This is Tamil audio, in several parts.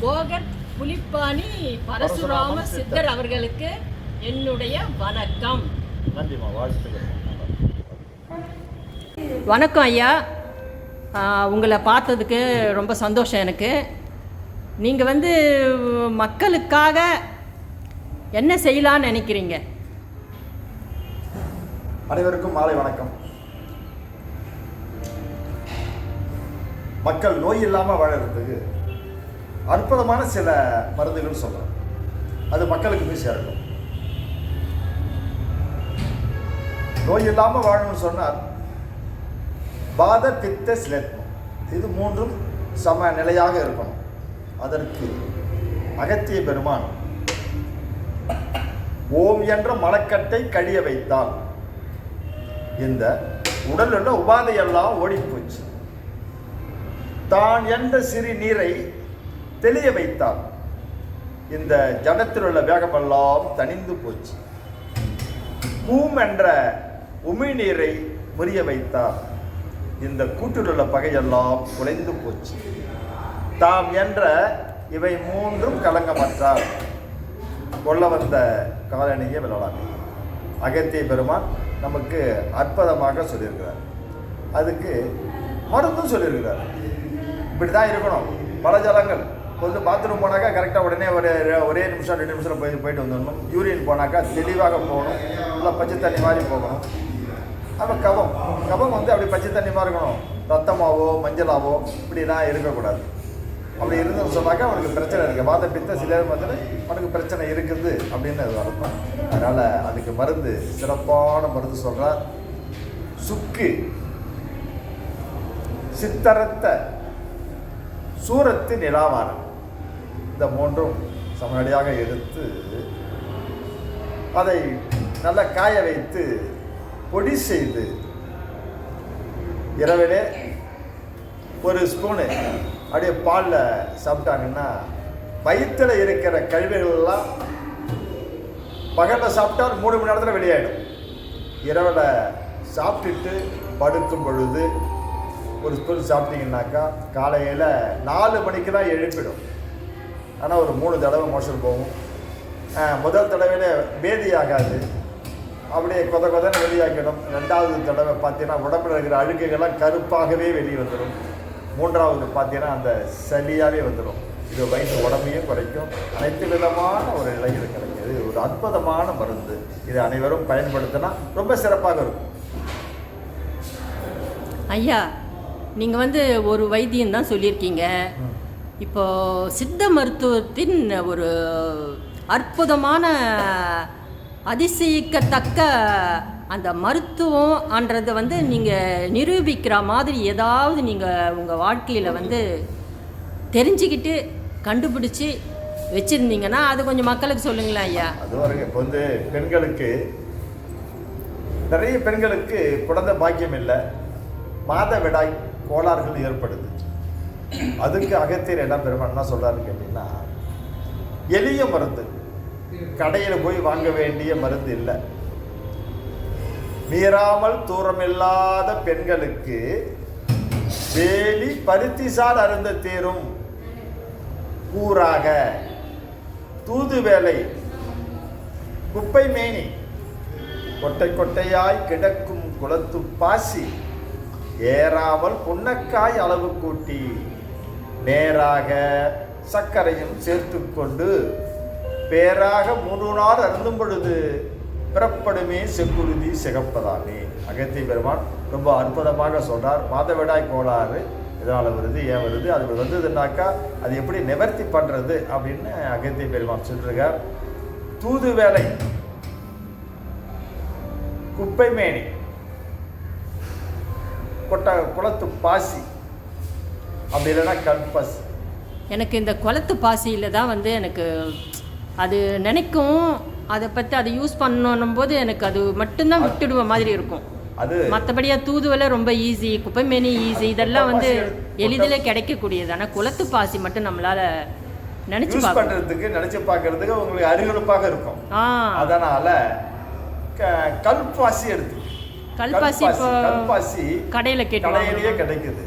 போகர் புலிப்பாணி பரசுராம சித்தர். அவர்களுக்கு என்னுடைய வணக்கம். வணக்கம் ஐயா. உங்களை பார்த்ததுக்கு ரொம்ப சந்தோஷம் எனக்கு. நீங்கள் வந்து மக்களுக்காக என்ன செய்யலான்னு நினைக்கிறீங்க? அனைவருக்கும் மாலை வணக்கம். மக்கள் நோய் இல்லாமல் வாழறதுக்கு அற்புதமான சில மருந்துகள் சொல்கிறோம் அது மக்களுக்கு போய் சேரணும் நோய் இல்லாமல் வாழணும்னு சொன்னால் பாத பித்த சிலத்மம் இது மூன்றும் சம நிலையாக இருக்கணும். அதற்கு அகத்திய பெருமான் ஓம் என்ற மலக்கட்டை கழிய வைத்தால் இந்த உடலில் உபாதையெல்லாம் ஓடிப்போச்சு தான் என்ற சிறு நீரை தெளிய வைத்தால் இந்த ஜடத்தில் உள்ள வேகமெல்லாம் தணிந்து போச்சு. பூம் என்ற உமிழ்நீரை முறிய வைத்தால் இந்த கூட்டில் உள்ள பகையெல்லாம் குலைந்து போச்சு. தாம் என்ற இவை மூன்றும் கலங்கமற்றார். கொல்ல வந்த காலனியை விளலாமே அகத்திய பெருமான் நமக்கு அற்புதமாக சொல்லியிருக்கிறார். அதுக்கு மருந்தும் சொல்லியிருக்கிறார். இப்படி தான் இருக்கணும். பல ஜலங்கள். இப்போ வந்து பாத்ரூம் போனாக்கா கரெக்டாக உடனே ஒரு ஒரே நிமிஷம் ரெண்டு நிமிஷம் போய் போயிட்டு வந்துடணும் யூரின் போனாக்கா தெளிவாக போகணும். நல்லா பச்சை தண்ணி மாதிரி போகணும். அப்போ கபம் கபம் வந்து அப்படி பச்சை தண்ணி மாதிரி இருக்கணும். ரத்தமாவோ மஞ்சளாவோ இப்படிலாம் இருக்கக்கூடாது. அப்படி இருந்துன்னு சொன்னாக்கா அவனுக்கு பிரச்சனை இருக்குது வாத பித்த சில மத்தியில் அவனுக்கு பிரச்சனை இருக்குது அப்படின்னு அது வரப்போம் அதனால் அதுக்கு மருந்து சிறப்பான மருந்து சொல்கிறார் சுக்கு. சித்தரத்த. சூரத்து நிலாவாரம். இந்த மூன்றும் சமநடியாக எடுத்து அதை நல்லா காய வைத்து பொடி செய்து இரவிலே ஒரு ஸ்பூனு அப்படியே பாலில் சாப்பிட்டாங்கன்னா வயிற்றில் இருக்கிற கழிவுகள்லாம் பகலில் சாப்பிட்டா மூணு மணி நேரத்தில் வெளியாயிடும். இரவில் சாப்பிட்டுட்டு படுக்கும் பொழுது ஒரு ஸ்பூன் சாப்பிட்டீங்கன்னாக்கா காலையில் நாலு மணிக்கு தான் எழுப்பிடும். ஆனால் ஒரு மூணு தடவை மோஷன் போகும். முதல் தடவையில் பேதி ஆகாது அப்படியே கொத கொதன்னு வெளியாக்கிடும். ரெண்டாவது தடவை பார்த்தீங்கன்னா உடம்புல இருக்கிற அழுக்குகள்லாம் கருப்பாகவே வெளியே வந்துடும் மூன்றாவது பார்த்தீங்கன்னா அந்த சளியாகவே வந்துடும் இது வயிற்று உடம்பையும் குறைக்கும். அனைத்து விதமான ஒரு இலைகள் கிடைக்கும் இது ஒரு அற்புதமான மருந்து. இது அனைவரும் பயன்படுத்தினா ரொம்ப சிறப்பாக இருக்கும். ஐயா நீங்கள் வந்து ஒரு வைத்தியம் தான் சொல்லியிருக்கீங்க இப்போ சித்த மருத்துவத்தின் ஒரு அற்புதமான அதிசயிக்கத்தக்க அந்த மருத்துவம்ன்றதை வந்து நீங்கள் நிரூபிக்கிற மாதிரி ஏதாவது நீங்கள் உங்கள் வாழ்க்கையில் வந்து தெரிஞ்சுக்கிட்டு கண்டுபிடிச்சி வச்சுருந்தீங்கன்னா அது கொஞ்சம் மக்களுக்கு சொல்லுங்களேன் ஐயா. அது வரைக்கும் இப்போ வந்து பெண்களுக்கு நிறைய பெண்களுக்கு குழந்தை பாக்கியம் இல்லை. மாதவிடாய் கோளாறுகள் ஏற்படுது. அதுக்கு அகத்தியர் என்ன பெருமான் சொல்கிறாரு கேட்டிங்கன்னா எளிய மருந்து கடையில் போய் வாங்க வேண்டிய மருந்து இல்லை. மீறாமல் தூரமில்லாத பெண்களுக்கு வேலி பருத்திசார் அருந்த தீரும். கூறாக தூது வேலை குப்பை மேனி கொட்டை கொட்டையாய் கிடக்கும் குளத்து பாசி ஏறாமல் புன்னக்காய் அளவு கூட்டி நேராக சர்க்கரையும் சேர்த்து கொண்டு பேராக மூன்று நாள் அருந்தும் பொழுது பிறப்படுமே செக்குருதி சிகப்பதாமே. அகத்திய பெருமான் ரொம்ப அற்புதமாக சொல்றார் மாதவிடாய் கோளாறு இதனால் வருது ஏன் வருது? அது வந்ததுன்னாக்கா அது எப்படி நிவர்த்தி பண்ணுறது அப்படின்னு அகத்திய பெருமான் சொல்லிருக்கார். தூது வேலை குப்பை மேனி கொட்ட குளத்து பாசி அப்படி இல்லைன்னா கல்பாசி எனக்கு இந்த குளத்து பாசியில் தான் வந்து எனக்கு அது நினைக்கும். அதை பற்றி அதை யூஸ் பண்ணணும் போது எனக்கு அது மட்டும்தான் விட்டுடுவ மாதிரி இருக்கும். அது மற்றபடியா தூதுவலை ரொம்ப ஈஸி குப்பைமேனி ஈஸி இதெல்லாம் வந்து குப்பை எளிதில் கிடைக்கக்கூடியது. ஆனால் குளத்து பாசி மட்டும் நம்மளால நினைச்சு பண்றதுக்கு நினைச்சு பார்க்கறதுக்கு உங்களுக்கு அருகருப்பாக இருக்கும். ஆ. அதனால கல்பாசி எடுத்து. கல்பாசி கல்பாசி கடையில் கடையிலேயே கேட்டு கிடைக்குது.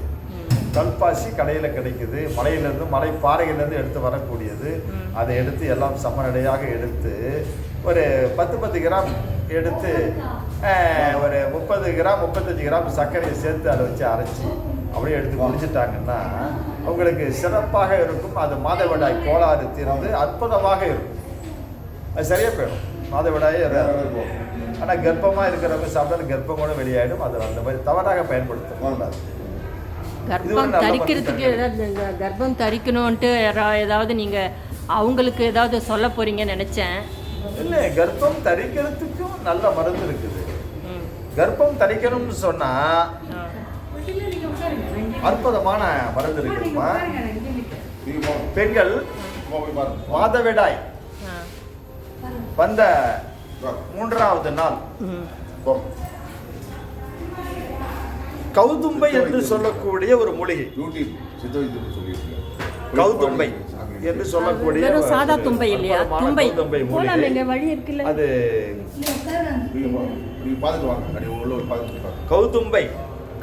கல்பாசி கடையில் கிடைக்குது. மலையிலேருந்து மலை பாறையிலேருந்து எடுத்து வரக்கூடியது. அதை எடுத்து எல்லாம் சமநடையாக எடுத்து ஒரு பத்து பத்து கிராம் எடுத்து ஒரு முப்பது கிராம் முப்பத்தஞ்சு கிராம் சர்க்கரையை சேர்த்து அதை வச்சு அரைச்சி அப்படியே எடுத்து குடிச்சிட்டாங்கன்னா அவங்களுக்கு சிறப்பாக இருக்கும். அது மாதவிடாய் கோளாறு தீர்ந்து அற்புதமாக இருக்கும். அது சரியாக போயிடும். மாதவிடாயே ஆனால் கர்ப்பமாக இருக்கிறவங்க சாப்பிட்டாலும் கர்ப்பம் கூட வெளியாயிடும். அது அந்த மாதிரி தவறாக பயன்படுத்தக்கூடாது கர்ப்பம் தரிக்கிறதுக்கு ஏதாவது கர்ப்பம் தரிக்கணும்ன்ட்டு ஏதாவது நீங்கள் அவங்களுக்கு ஏதாவது சொல்ல போறீங்கன்னு நினச்சேன். இல்லை கர்ப்பம் தரிக்கிறதுக்கும் நல்ல மருந்து இருக்குது. கர்ப்பம் தரிக்கணும்னு சொன்னா ஆ. அற்புதமான மருந்து இருக்குமா பெண்கள் மாதவிடாய். வந்த மூன்றாவது நாள். கௌதும்பை என்று சொல்லக்கூடிய ஒரு மூலிகை கௌதும்பை என்று சொல்லக்கூடிய சாதா தும்பை இல்லையா? தும்பை. போலாம் மூலிகை எங்க வழி இருக்குல்ல. அது கௌதும்பை.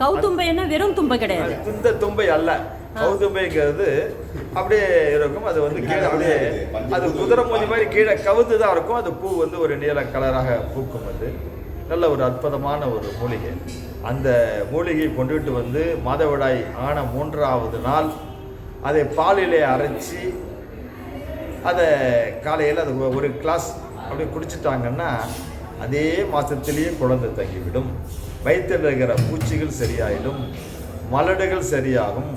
கௌதும்பைன்னா வெறும் தும்பை கிடையாது. இந்த தும்பை அல்ல. கௌதும்பைங்கிறது அப்படியே இருக்கும். அது வந்து கீழே அப்படியே அது குதிரை மூஞ்சி மாதிரி கீழே கவுந்து தான் இருக்கும். அது பூ வந்து ஒரு நீல கலராக பூக்கும் அது. நல்ல ஒரு அற்புதமான ஒரு மூலிகை. அந்த மூலிகையை கொண்டுட்டு வந்து மாதவிடாய் ஆன மூன்றாவது நாள் அதை பாலிலே அரைச்சி அதை காலையில் அது ஒரு கிளாஸ் அப்படியே குடிச்சிட்டாங்கன்னா அதே மாதத்திலேயே குழந்தை தங்கிவிடும். வயிற்றில் இருக்கிற பூச்சிகள் சரியாயிடும் மலடுகள் சரியாகும்.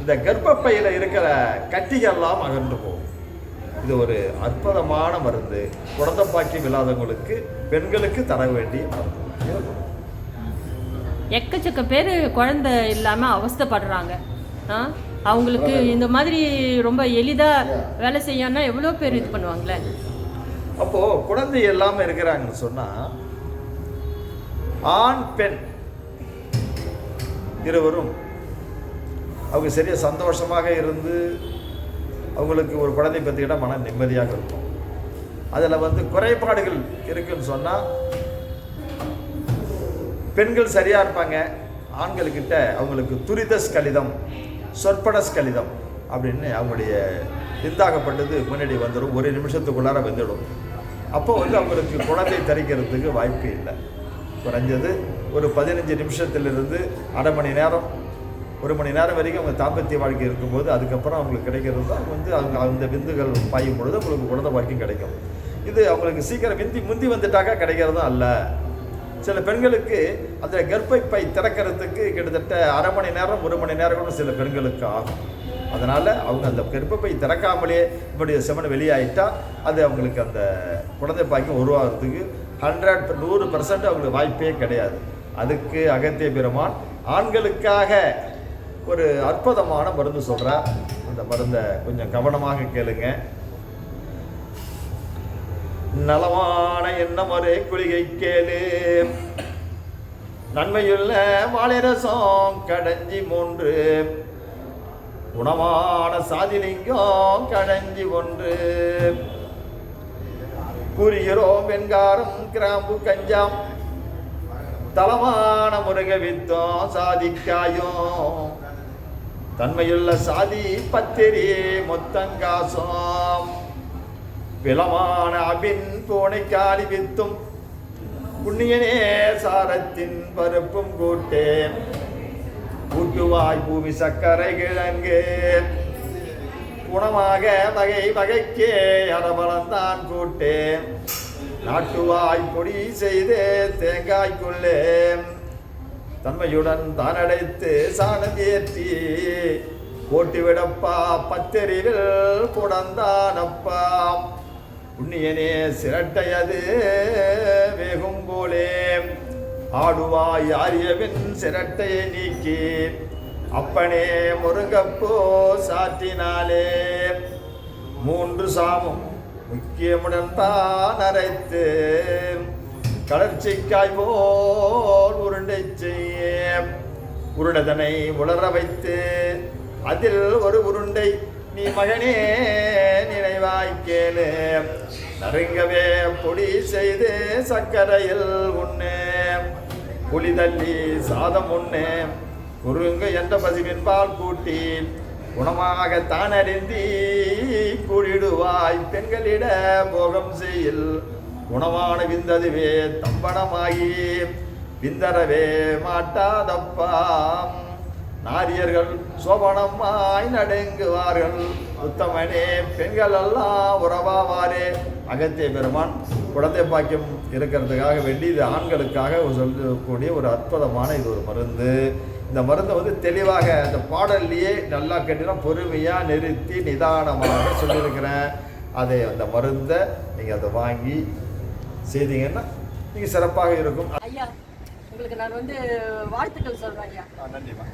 இந்த கர்ப்பப்பையில் இருக்கிற கட்டிகள்லாம் அகன்று போகும். இது ஒரு அற்புதமான மருந்து. குழந்தை பாக்கியம் இல்லாதவங்களுக்கு பெண்களுக்கு தர வேண்டிய மருந்து. எக்கச்சக்க பேர் குழந்தை இல்லாமல் அவஸ்தைப்படுறாங்க. ஆ? அவங்களுக்கு இந்த மாதிரி ரொம்ப எளிதாக வேலை செய்யணும்னா எவ்வளோ பேர் இது பண்ணுவாங்களே? அப்போ குழந்தை இல்லாம இருக்கிறாங்கன்னு சொன்னா ஆண் பெண் இருவரும் அவங்க சரியா சந்தோஷமாக இருந்து அவங்களுக்கு ஒரு குழந்தை பெற்றுக்கிட்டால் மன நிம்மதியாக இருக்கும். அதில் வந்து குறைபாடுகள் இருக்குன்னு சொன்னால் பெண்கள் சரியாக இருப்பாங்க ஆண்கள்கிட்ட அவங்களுக்கு துரிதஸ் ஸ்கலிதம் சொற்பட ஸ்கலிதம் அப்படின்னு அவங்களுடைய இந்தாகப்பட்டது முன்னாடி வந்துடும் ஒரு நிமிஷத்துக்குள்ளார வந்துடும். அப்போ வந்து அவங்களுக்கு குழந்தை தரிக்கிறதுக்கு வாய்ப்பு இல்லை. குறைஞ்சது ஒரு பதினஞ்சு நிமிஷத்துலேருந்து அரை மணி நேரம் ஒரு மணி நேரம் வரைக்கும் அவங்க தாம்பத்திய வாழ்க்கை இருக்கும்போது அதுக்கப்புறம் அவங்களுக்கு கிடைக்கிறது தான் வந்து அவங்க அந்த விந்துகள் பாயும் பொழுது அவங்களுக்கு குழந்த வாழ்க்கையும் கிடைக்கும். இது அவங்களுக்கு சீக்கிரம் விந்தி முந்தி வந்துட்டாக்கா கிடைக்கிறதும் அல்ல. சில பெண்களுக்கு அந்த கர்ப்பப்பை திறக்கிறதுக்கு கிட்டத்தட்ட அரை மணி நேரம் ஒரு மணி நேரம் கூட சில பெண்களுக்கு ஆகும். அதனால் அவங்க அந்த கர்ப்பப்பை திறக்காமலே இப்படி செமன் வெளியாகிட்டால் அது அவங்களுக்கு அந்த குழந்தை பாக்கியம் உருவாகிறதுக்கு ஹண்ட்ரட் நூறு பர்சன்ட் அவங்களுக்கு வாய்ப்பே கிடையாது. அதுக்கு அகத்திய பெருமான் ஆண்களுக்காக ஒரு அற்புதமான மருந்து சொல்கிறா அந்த மருந்தை கொஞ்சம் கவனமாக கேளுங்க. நலமான எண்ணம் ஒரே குளிகை கேளு. நன்மையுள்ள வாழைரசம் கடைஞ்சி மூன்று. குணமான சாதிலிங்கம் கடைஞ்சி ஒன்று. கூறுகிறோம் வெண்காரம் கிராம்பு கஞ்சாம். தளமான முருக வித்தம் சாதிக்காயும். தன்மையுள்ள சாதி பத்திரி மொத்தங்காசம். விளமான அபின் பூனைக்காலி வித்தும் புண்ணியனே சாரத்தின் பருப்பும் கூட்டேன். கூட்டுவாய் பூமி சர்க்கரை கிழங்கு. குணமாக வகை வகைக்கே அரபலந்தான் கூட்டேன். நாட்டுவாய் பொடி செய்து தேங்காய்க்குள்ளே தன்மையுடன் தான் அடைத்து சாணம் ஏற்றி போட்டுவிடப்பா பத்தெறிவில் புடந்தானப்பா. உண்ணியனே சிரட்டையது வேகும் போலே. ஆடுவாய் ஆரியவின் சிரட்டையை நீக்கி அப்பனே முருகப்போ சாற்றினாலே. மூன்று சாமும் முக்கியமுடன் தான் அரைத்து தளர்ச்சிக்காய் போல் உருண்டை செய்ய உருண்டதனை உலர வைத்து அதில் ஒரு உருண்டை நீ மகனே நினைவாய் கேளு. நறுங்கவே பொடி செய்து சர்க்கரையில் உண்ணே புளி தள்ளி சாதம் உண்ணே குறுங்க என்ற பசுவின்பால் கூட்டி குணமாக தான் அறிந்தி கூடிடுவாய் பெண்களிட போகம் செய்யில். குணமான விந்ததுவே தம்பனமாகி விந்தரவே மாட்டாதப்பாம் நாரியர்கள் சோபனமாய் நடுங்குவார்கள். உத்தமனே பெண்கள் எல்லாம் உறவாவாரே. அகத்திய பெருமான் குழந்தை பாக்கியம் இருக்கிறதுக்காக வேண்டி இது ஆண்களுக்காக சொல்லக்கூடிய ஒரு அற்புதமான இது ஒரு மருந்து. இந்த மருந்தை வந்து தெளிவாக அந்த பாடல்லையே நல்லா கேட்டீங்கன்னா பொறுமையாக நிறுத்தி நிதானமாக சொல்லியிருக்கிறேன். அதை அந்த மருந்தை நீங்கள் அதை வாங்கி செய்தீங்கன்னா நீங்கள் சிறப்பாக இருக்கும். ஐயா உங்களுக்கு நான் வந்து வாழ்த்துக்கள் சொல்றேன் ஐயா. நன்றிமா